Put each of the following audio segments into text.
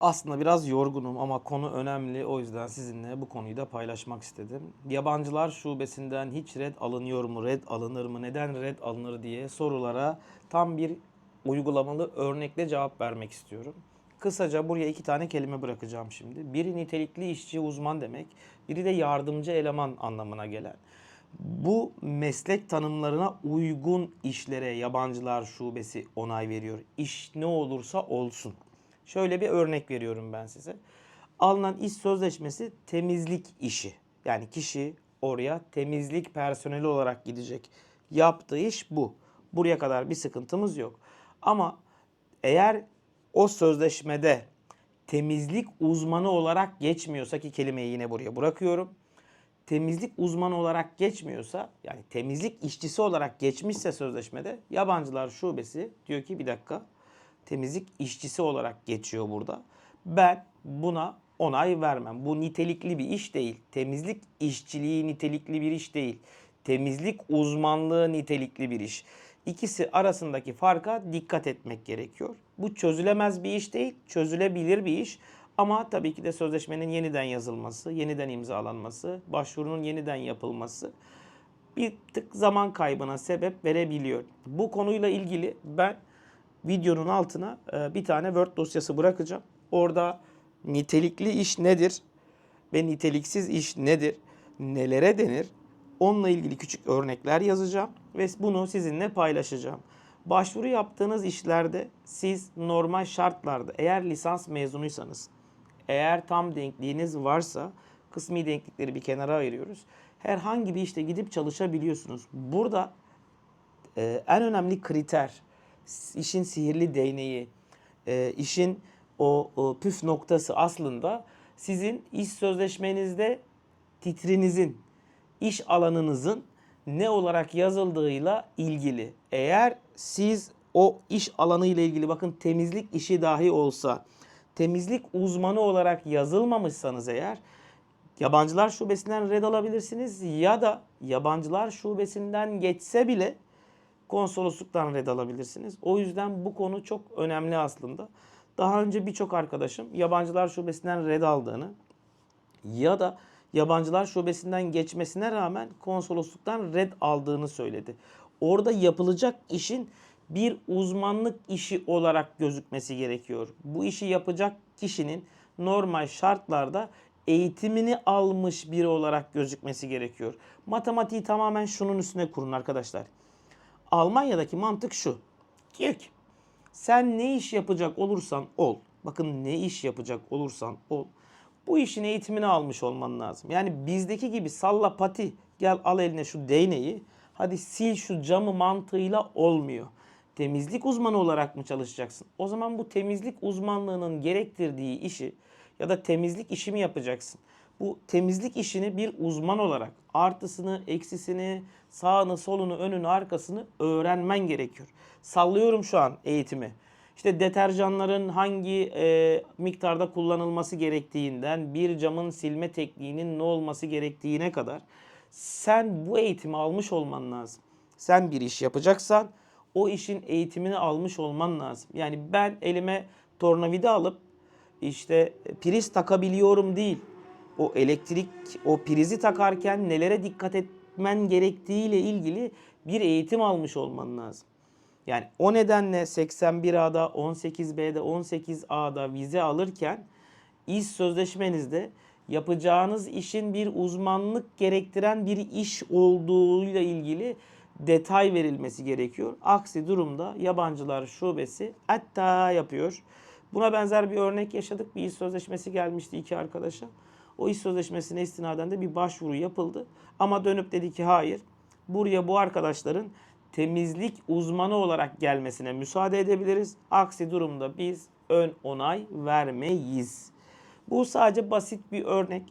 Aslında biraz yorgunum ama konu önemli. O yüzden sizinle bu konuyu da paylaşmak istedim. Yabancılar şubesinden hiç red alınıyor mu, red alınır mı, neden red alınır diye sorulara tam bir uygulamalı örnekle cevap vermek istiyorum. Kısaca buraya iki tane kelime bırakacağım şimdi. Biri nitelikli işçi uzman demek, biri de yardımcı eleman anlamına gelen. Bu meslek tanımlarına uygun işlere yabancılar şubesi onay veriyor. İş ne olursa olsun. Şöyle bir örnek veriyorum ben size. Alınan iş sözleşmesi temizlik işi. Yani kişi oraya temizlik personeli olarak gidecek. Yaptığı iş bu. Buraya kadar bir sıkıntımız yok. Ama eğer o sözleşmede temizlik uzmanı olarak geçmiyorsa ki kelimeyi yine buraya bırakıyorum. Temizlik uzmanı olarak geçmiyorsa yani temizlik işçisi olarak geçmişse sözleşmede yabancılar şubesi diyor ki bir dakika temizlik işçisi olarak geçiyor burada. Ben buna onay vermem. Bu nitelikli bir iş değil. Temizlik işçiliği nitelikli bir iş değil. Temizlik uzmanlığı nitelikli bir iş. İkisi arasındaki farka dikkat etmek gerekiyor. Bu çözülemez bir iş değil, çözülebilir bir iş. Ama tabii ki de sözleşmenin yeniden yazılması, yeniden imzalanması, başvurunun yeniden yapılması bir tık zaman kaybına sebep verebiliyor. Bu konuyla ilgili ben videonun altına e, bir tane Word dosyası bırakacağım. Orada nitelikli iş nedir ve niteliksiz iş nedir, nelere denir onunla ilgili küçük örnekler yazacağım ve bunu sizinle paylaşacağım. Başvuru yaptığınız işlerde siz normal şartlarda eğer lisans mezunuysanız, eğer tam denkliğiniz varsa kısmi denklikleri bir kenara ayırıyoruz. Herhangi bir işte gidip çalışabiliyorsunuz. Burada e, en önemli kriter işin sihirli değneği, e, işin o, o püf noktası aslında sizin iş sözleşmenizde titrinizin, iş alanınızın ne olarak yazıldığıyla ilgili. Eğer siz o iş alanı ile ilgili bakın temizlik işi dahi olsa temizlik uzmanı olarak yazılmamışsanız eğer yabancılar şubesinden red alabilirsiniz ya da yabancılar şubesinden geçse bile konsolosluktan red alabilirsiniz. O yüzden bu konu çok önemli aslında. Daha önce birçok arkadaşım yabancılar şubesinden red aldığını ya da yabancılar şubesinden geçmesine rağmen konsolosluktan red aldığını söyledi. Orada yapılacak işin bir uzmanlık işi olarak gözükmesi gerekiyor. Bu işi yapacak kişinin normal şartlarda eğitimini almış biri olarak gözükmesi gerekiyor. Matematiği tamamen şunun üstüne kurun arkadaşlar. Almanya'daki mantık şu. Diyor ki sen ne iş yapacak olursan ol. Bakın ne iş yapacak olursan ol. Bu işin eğitimini almış olman lazım. Yani bizdeki gibi salla pati gel al eline şu değneği hadi sil şu camı mantığıyla olmuyor. Temizlik uzmanı olarak mı çalışacaksın? O zaman bu temizlik uzmanlığının gerektirdiği işi ya da temizlik işi mi yapacaksın? Bu temizlik işini bir uzman olarak artısını, eksisini, sağını, solunu, önünü, arkasını öğrenmen gerekiyor. Sallıyorum şu an eğitimi. İşte deterjanların hangi e, miktarda kullanılması gerektiğinden bir camın silme tekniğinin ne olması gerektiğine kadar sen bu eğitimi almış olman lazım. Sen bir iş yapacaksan o işin eğitimini almış olman lazım. Yani ben elime tornavida alıp işte priz takabiliyorum değil. O elektrik, o prizi takarken nelere dikkat etmen gerektiğiyle ilgili bir eğitim almış olman lazım. Yani o nedenle 81A'da, 18B'de, 18A'da vize alırken iş sözleşmenizde yapacağınız işin bir uzmanlık gerektiren bir iş olduğuyla ilgili detay verilmesi gerekiyor. Aksi durumda yabancılar şubesi hatta yapıyor. Buna benzer bir örnek yaşadık. Bir iş sözleşmesi gelmişti iki arkadaşa. O iş sözleşmesine istinaden de bir başvuru yapıldı. Ama dönüp dedi ki hayır. Buraya bu arkadaşların temizlik uzmanı olarak gelmesine müsaade edebiliriz. Aksi durumda biz ön onay vermeyiz. Bu sadece basit bir örnek.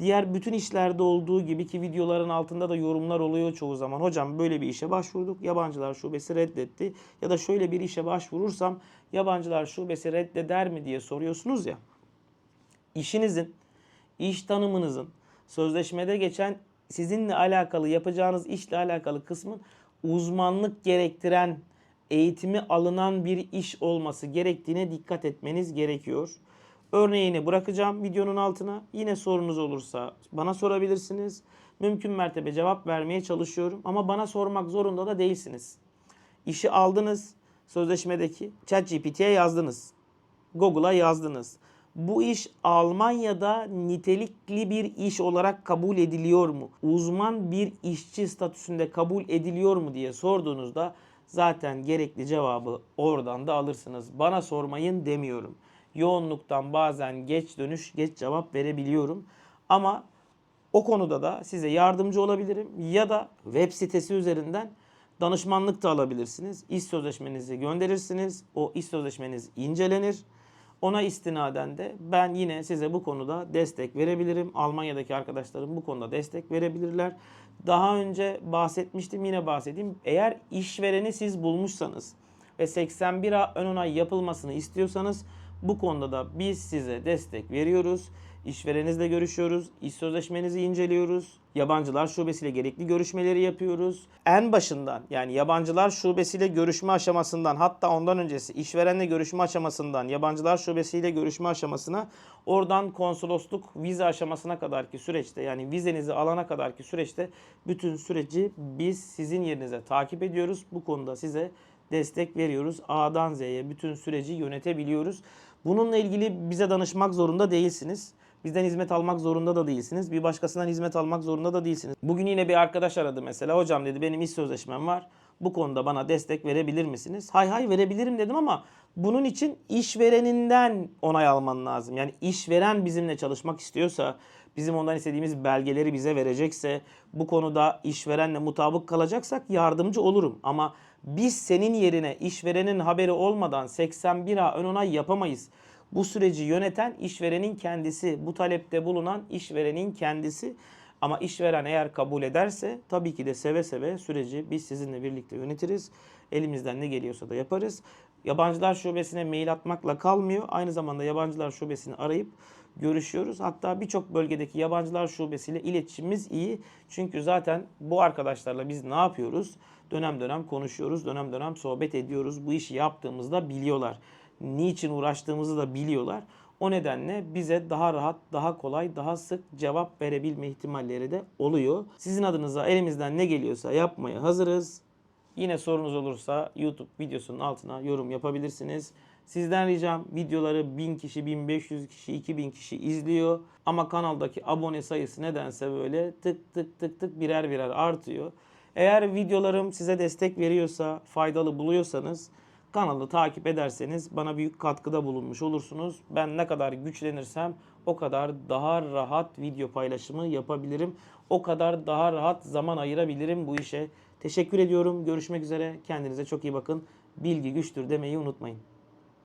Diğer bütün işlerde olduğu gibi ki videoların altında da yorumlar oluyor çoğu zaman. Hocam böyle bir işe başvurduk. Yabancılar şubesi reddetti. Ya da şöyle bir işe başvurursam yabancılar şubesi reddeder mi diye soruyorsunuz ya. İşinizin, iş tanımınızın, sözleşmede geçen sizinle alakalı yapacağınız işle alakalı kısmın uzmanlık gerektiren, eğitimi alınan bir iş olması gerektiğine dikkat etmeniz gerekiyor. Örneğini bırakacağım videonun altına. Yine sorunuz olursa bana sorabilirsiniz. Mümkün mertebe cevap vermeye çalışıyorum ama bana sormak zorunda da değilsiniz. İşi aldınız sözleşmedeki ChatGPT'ye yazdınız. Google'a yazdınız. Bu iş Almanya'da nitelikli bir iş olarak kabul ediliyor mu? Uzman bir işçi statüsünde kabul ediliyor mu diye sorduğunuzda zaten gerekli cevabı oradan da alırsınız. Bana sormayın demiyorum. Yoğunluktan bazen geç dönüş, geç cevap verebiliyorum. Ama o konuda da size yardımcı olabilirim ya da web sitesi üzerinden danışmanlık da alabilirsiniz. İş sözleşmenizi gönderirsiniz. O iş sözleşmeniz incelenir. Ona istinaden de ben yine size bu konuda destek verebilirim. Almanya'daki arkadaşlarım bu konuda destek verebilirler. Daha önce bahsetmiştim yine bahsedeyim. Eğer işvereni siz bulmuşsanız ve 81 A ön onay yapılmasını istiyorsanız bu konuda da biz size destek veriyoruz. İşverenizle görüşüyoruz. iş sözleşmenizi inceliyoruz. Yabancılar şubesiyle gerekli görüşmeleri yapıyoruz. En başından yani yabancılar şubesiyle görüşme aşamasından hatta ondan öncesi işverenle görüşme aşamasından yabancılar şubesiyle görüşme aşamasına oradan konsolosluk vize aşamasına kadarki süreçte yani vizenizi alana kadarki süreçte bütün süreci biz sizin yerinize takip ediyoruz. Bu konuda size destek veriyoruz. A'dan Z'ye bütün süreci yönetebiliyoruz. Bununla ilgili bize danışmak zorunda değilsiniz. Bizden hizmet almak zorunda da değilsiniz. Bir başkasından hizmet almak zorunda da değilsiniz. Bugün yine bir arkadaş aradı mesela. Hocam dedi benim iş sözleşmem var. Bu konuda bana destek verebilir misiniz? Hay hay verebilirim dedim ama bunun için işvereninden onay alman lazım. Yani işveren bizimle çalışmak istiyorsa, bizim ondan istediğimiz belgeleri bize verecekse, bu konuda işverenle mutabık kalacaksak yardımcı olurum. Ama biz senin yerine işverenin haberi olmadan 81A ön onay yapamayız. Bu süreci yöneten işverenin kendisi, bu talepte bulunan işverenin kendisi. Ama işveren eğer kabul ederse tabii ki de seve seve süreci biz sizinle birlikte yönetiriz. Elimizden ne geliyorsa da yaparız. Yabancılar şubesine mail atmakla kalmıyor. Aynı zamanda yabancılar şubesini arayıp görüşüyoruz. Hatta birçok bölgedeki yabancılar şubesiyle iletişimimiz iyi. Çünkü zaten bu arkadaşlarla biz ne yapıyoruz? Dönem dönem konuşuyoruz, dönem dönem sohbet ediyoruz. Bu işi yaptığımızda biliyorlar. Niçin uğraştığımızı da biliyorlar. O nedenle bize daha rahat, daha kolay, daha sık cevap verebilme ihtimalleri de oluyor. Sizin adınıza elimizden ne geliyorsa yapmaya hazırız. Yine sorunuz olursa YouTube videosunun altına yorum yapabilirsiniz. Sizden ricam videoları 1000 kişi, 1500 kişi, 2000 kişi izliyor. Ama kanaldaki abone sayısı nedense böyle tık tık tık tık birer birer artıyor. Eğer videolarım size destek veriyorsa, faydalı buluyorsanız kanalı takip ederseniz bana büyük katkıda bulunmuş olursunuz. Ben ne kadar güçlenirsem o kadar daha rahat video paylaşımı yapabilirim. O kadar daha rahat zaman ayırabilirim bu işe. Teşekkür ediyorum. Görüşmek üzere. Kendinize çok iyi bakın. Bilgi güçtür demeyi unutmayın.